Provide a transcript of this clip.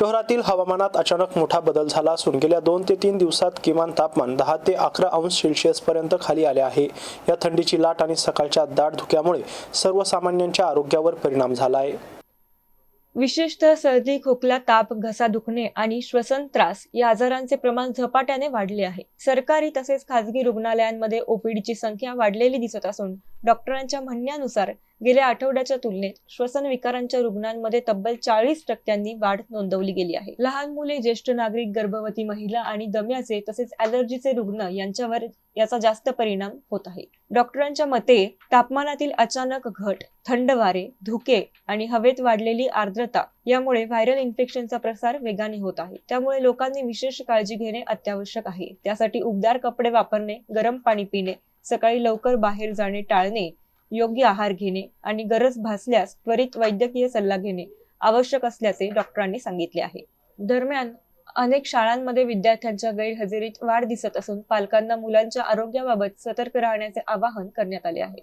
शहरातील हवामानात अचानक मोठा बदल झाला असून गेल्या दोन ते तीन दिवसात किमान तापमान दहा ते अकरा अंश सेल्शियसपर्यंत खाली आले आहे. या थंडीची लाट आणि सकाळच्या दाट धुक्यामुळे सर्वसामान्यांच्या आरोग्यावर परिणाम झाला आहे. विशेषतः सर्दी खोकला ताप घसा दुखणे आणि श्वसन त्रास या आजारांचे प्रमाण झपाट्याने वाढले आहे. सरकारी तसेच खासगी रुग्णालयांमध्ये ओपीडीची संख्या वाढलेली दिसत असून डॉक्टरांच्या म्हणण्यानुसार गेल्या आठवड्याच्या तुलनेत श्वसन विकारांच्या रुग्णांमध्ये तब्बल चाळीस टक्क्यांनी वाढ नोंदवली गेली आहे. लहान मुले ज्येष्ठ नागरिक गर्भवती महिला आणि दम्याचे तसेच अलर्जीचे रुग्ण यांच्यावर याचा जास्त परिणाम होत आहे. डॉक्टरांच्या मते तापमानातील अचानक घट थंड वारे धुके आणि हवेत वाढलेली आर्द्रता यामुळे व्हायरल इन्फेक्शनचा प्रसार वेगाने होत आहे. त्यामुळे लोकांनी विशेष काळजी घेणे अत्यावश्यक आहे. त्यासाठी उबदार कपडे वापरणे गरम पाणी पिणे सकाळी लवकर बाहेर जाणे टाळणे योग्य आहार घेणे आणि गरज भासल्यास त्वरित वैद्यकीय सल्ला घेणे आवश्यक असल्याचे डॉक्टरांनी सांगितले आहे. दरम्यान अनेक शाळांमध्ये विद्यार्थ्यांच्या गैरहजेरीत वाढ दिसत असून पालकांना मुलांच्या आरोग्याबाबत सतर्क राहण्याचे आवाहन करण्यात आले आहे.